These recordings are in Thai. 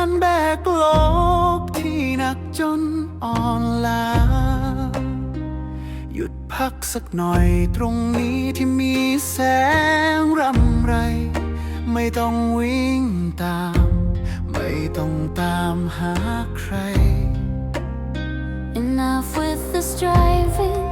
การแบกโลกที่หนักจนอ่อนล้า หยุดพักสักหน่อยตรงนี้ที่มีแสงรำไร ไม่ต้องวิ่งตาม ไม่ต้องตามหาใคร Enough with the striving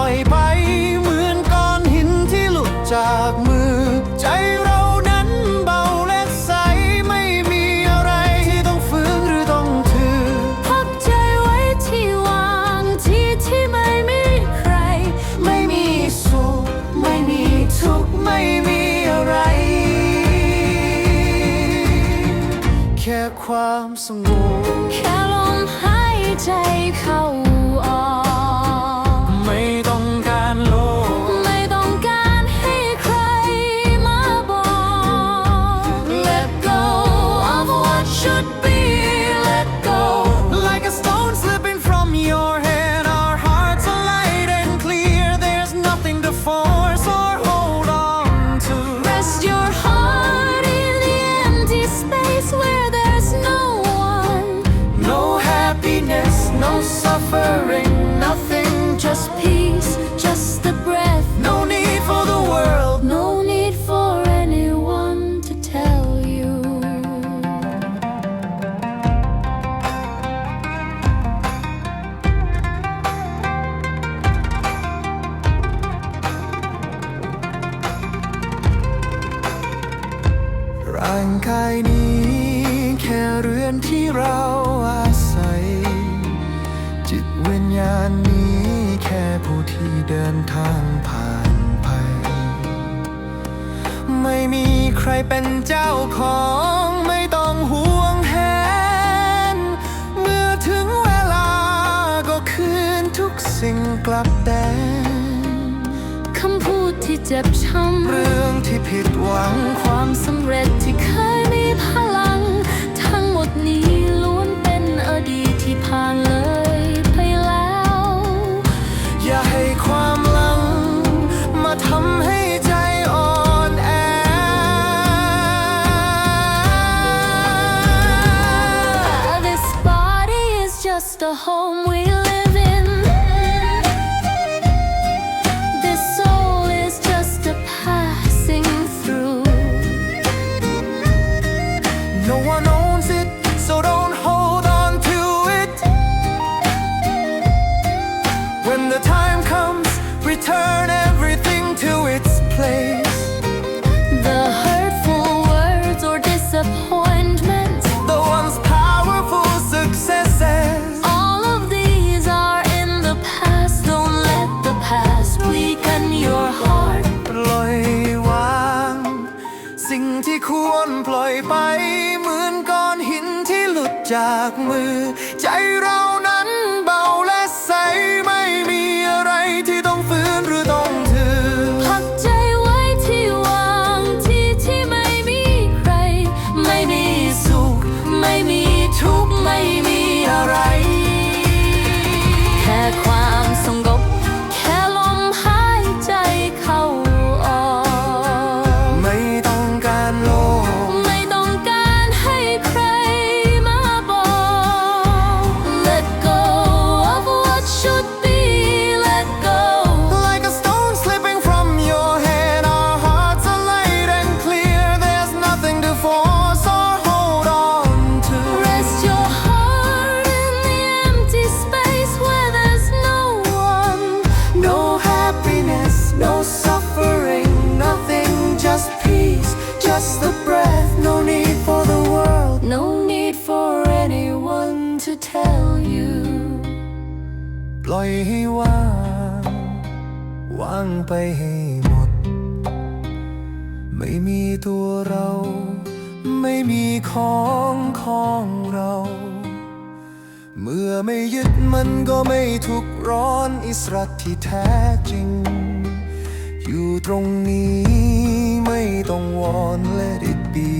อยไป เหมือนก้อนหินที่หลุดจากมือ ใจเรานั้นเบาและใส ไม่มีอะไรที่ต้องฝืนหรือต้องถือ พักใจไว้ที่วางที่ที่ไม่มีใคร ไม่มีสุขไม่มีทุกข์ไม่มีอะไร แค่ความสงบแค่ลมหายใจเข้า ร่างกายนี้ แค่เรือนที่เราอาศัย จิตวิญญาณนี้ แค่ผู้ที่เดินทางผ่านไปไม่มีใครเป็นเจ้าของไม่ต้องห่วงแหนเมื่อถึงเวลาก็คืนทุกสิ่งกลับแต่คำพูด ที่เจ็บช้ำเรื่องที่ผิดหวังความสำเร็จที่เคยมีพลัง ทั้งหมดนี้ล้วน When the time comes return everything to its place The hurtful words or disappointments. The once powerful successes All of these are in the past. Don't let the past weaken your heart. ปล่อยวาง สิ่งที่ควรปล่อยไป เหมือนก้อนหินที่หลุดจากมือ ใจ just a breath No need for the world No need for anyone to tell you ปล่อยให้ว่างว่างไปให้หมด ไม่มีตัวเรา ไม่มีของของเรา เมื่อไม่ยึดมันก็ไม่ทุกร้อนอิสระที่แท้จริง อยู่ตรงนี้ ไม่ต้องวอน let it be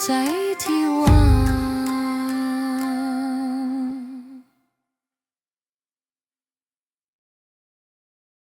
cháy.